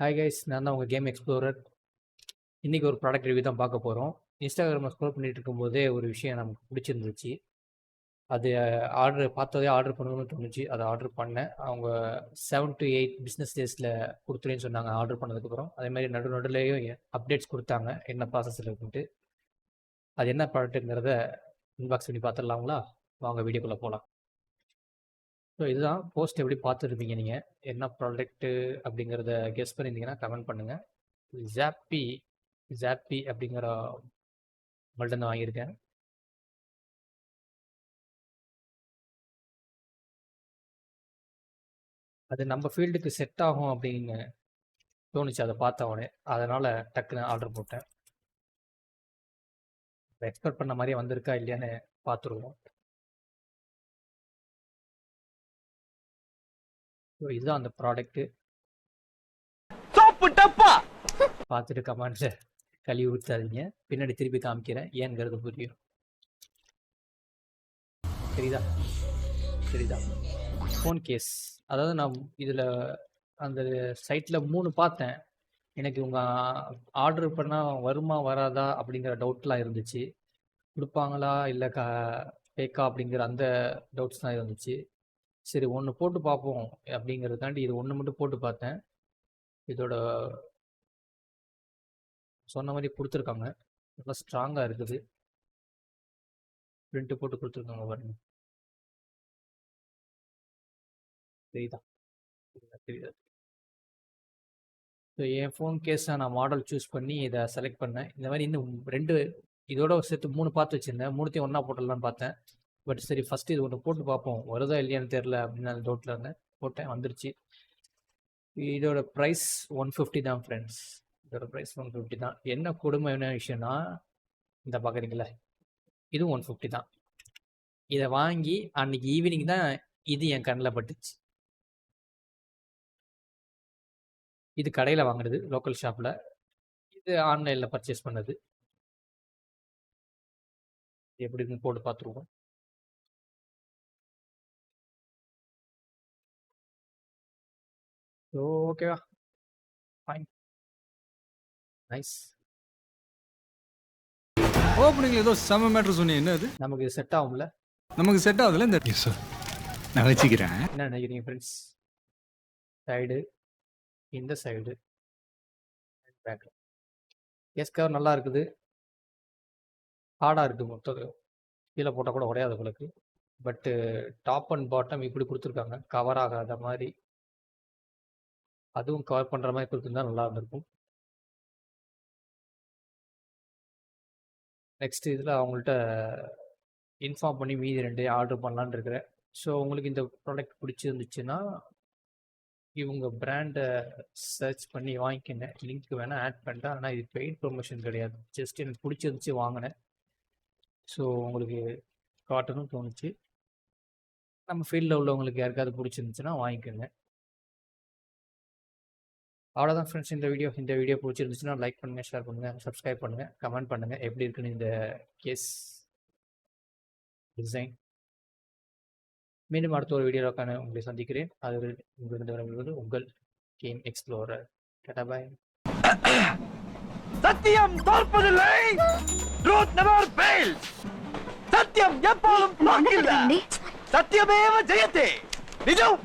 Hi guys நான் தான் உங்கள் கேம் எக்ஸ்ப்ளோரர் இன்றைக்கி ஒரு ப்ராடக்ட் ரிவ்யூ தான் பார்க்க போகிறோம் இன்ஸ்டாகிராமில் ஸ்க்ரோல் பண்ணிட்டு இருக்கும்போதே ஒரு விஷயம் நமக்கு பிடிச்சிருந்துச்சு. அது ஆர்டர் பார்த்ததே ஆர்டர் பண்ணணும்னு தோணுச்சு. அதை ஆர்டர் பண்ணேன். அவங்க செவன் டு எயிட் பிஸ்னஸ் டேஸில் கொடுத்துருன்னு சொன்னாங்க ஆர்டர் பண்ணதுக்கப்புறம். அதே மாதிரி நடு நடுலேயும் அப்டேட்ஸ் கொடுத்தாங்க என்ன ப்ராசஸில் இருக்குன்ட்டு. அது என்ன ப்ராடக்ட்டுங்கிறத இன்பாக்ஸ் பண்ணி பார்த்துடலாங்களா? வாங்க வீடியோக்குள்ளே போகலாம் ஸோ இதுதான் போஸ்ட் எப்படி பார்த்துருப்பீங்க நீங்கள் என்ன ப்ராடக்ட்டு அப்படிங்கிறத கெஸ் பண்ணியிருந்தீங்கன்னா கமெண்ட் பண்ணுங்கள் ஜாப்பி ஜாப்பி அப்படிங்கிற உங்கள்ட்ட வாங்கியிருக்கேன். அது நம்ம ஃபீல்டுக்கு செட் ஆகும் அப்படின்னு தோணுச்சு. அதை பார்த்த உடனே அதனால் டக்குன்னு ஆர்டர் போட்டேன். எக்ஸ்பெக்ட் பண்ண மாதிரியே வந்திருக்கா இல்லையான்னு பார்த்துருவோம். ஸோ இதுதான் அந்த ப்ராடக்ட்டு பார்த்துட்டு கமெண்ட்ஸை கழுவி ஊற்றாதீங்க பின்னாடி திருப்பி காமிக்கிறேன். ஏங்கிறது புரியும். சரிதா? சரிதா. ஃபோன் கேஸ் அதாவது நான் இதில் அந்த சைட்டில் மூணு பார்த்தேன். எனக்கு இவங்க ஆர்டர் பண்ணால் வருமா வராதா அப்படிங்கிற டவுட்லாம் இருந்துச்சு. கொடுப்பாங்களா இல்லை க ஃபேக்கா அப்படிங்கிற அந்த டவுட்ஸ் தான் இருந்துச்சு. சரி ஒன்று போட்டு பார்ப்போம் அப்படிங்கிறதாண்டி இது ஒன்று மட்டும் போட்டு பார்த்தேன் இதோட சொன்ன மாதிரி கொடுத்துருக்காங்க. நல்லா ஸ்ட்ராங்காக இருக்குது. பிரிண்ட்டு போட்டு கொடுத்துருக்காங்க பாருங்க. தெரியுதா? ஸோ என் ஃபோன் கேஸை நான் மாடல் சூஸ் பண்ணி இதை செலக்ட் பண்ணேன். இந்த மாதிரி இன்னும் ரெண்டு இதோட சேர்த்து மூணு பார்த்து வச்சுருந்தேன். மூணுத்தையும் ஒன்றா போட்டலான்னு பார்த்தேன். பட் சரி ஃபஸ்ட்டு இது ஒன்று போட்டு பார்ப்போம். வருதா இல்லையான்னு தெரில அப்படின்னு அந்த டவுட்டில் இருந்தேன். போட்டேன் வந்துருச்சு. இதோட ப்ரைஸ் ஒன் ஃபிஃப்டி தான் ஃப்ரெண்ட்ஸ் இதோட ப்ரைஸ் ஒன் ஃபிஃப்டி தான். என்ன கொடுமையான விஷயம்னா இந்த பார்க்குறீங்களே இதுவும் ஒன் ஃபிஃப்டி தான். இதை வாங்கி அன்னைக்கு ஈவினிங் தான் இது என் கண்ணில் பட்டுச்சு. இது கடையில் வாங்கினது லோக்கல் ஷாப்பில் இது ஆன்லைனில் பர்ச்சேஸ் பண்ணது. எப்படின்னு போட்டு பார்த்துருவோம். ஸோ ஓகேவா ஃபைன் நைஸ் ஓப்பனிங்ல ஏதோ செம மேட்ரு சொன்னீங்க என்ன அது நமக்கு செட் ஆகும்ல? நமக்கு செட் ஆகுதுல இந்த சார் நான் வச்சுக்கிறேன் என்ன நினைக்கிறீங்க ஃப்ரெண்ட்ஸ் சைடு இந்த சைடு பேக் எஸ் கவர் நல்லா இருக்குது. ஹார்டாக இருக்குது மொத்தம் கீழே போட்டால் கூட உடையாது உங்களுக்கு. பட்டு டாப் அண்ட் பாட்டம் இப்படி கொடுத்துருக்காங்க. கவர் ஆகாத மாதிரி. அதுவும் கவர் பண்ணுற மாதிரி கொடுத்துருந்தா நல்லா இருந்திருக்கும். நெக்ஸ்ட் இதில் அவங்கள்ட்ட இன்ஃபார்ம் பண்ணி மீதி ரெண்டு ஆர்டர் பண்ணலான்னு இருக்கிறேன். ஸோ உங்களுக்கு இந்த ப்ராடக்ட் பிடிச்சிருந்துச்சுன்னா இவங்க பிராண்டை சர்ச் பண்ணி வாங்கிக்கினேன் லிங்க் வேணால் ஆட் பண்ணிட்டேன். ஆனால் இது பெய்ட் ப்ரொமோஷன் கிடையாது. ஜஸ்ட் எனக்கு பிடிச்சிருந்துச்சு வாங்கினேன். ஸோ உங்களுக்கு காட்டனும் தோணுச்சு. நம்ம ஃபீல்டில் உள்ளவங்களுக்கு யாருக்காவது பிடிச்சிருந்துச்சுன்னா வாங்கிக்கோங்க. அவ்வளோதான் ஃப்ரெண்ட்ஸ் இந்த வீடியோ இந்த வீடியோ பிடிச்சிருந்துச்சுன்னா லைக் பண்ணுங்கள் ஷேர் பண்ணுங்கள் சப்ஸ்கிரைப் பண்ணுங்கள் கமெண்ட் பண்ணுங்கள் எப்படி இருக்குன்னு இந்த கேஸ் டிசைன் மீண்டும் அடுத்த ஒரு வீடியோக்கான உங்களை சந்திக்கிறேன். அது உங்களிடம் உங்கள் கேம் எக்ஸ்ப்ளோரர் டாடா பாய் சத்தியம் தோற்பதில்லை. ட்ரூத் நெவர் ஃபெயில்ஸ் சத்தியம் எப்போதும் தோற்கில்லை சத்தியமேவ ஜெயத்தே. நிஜம்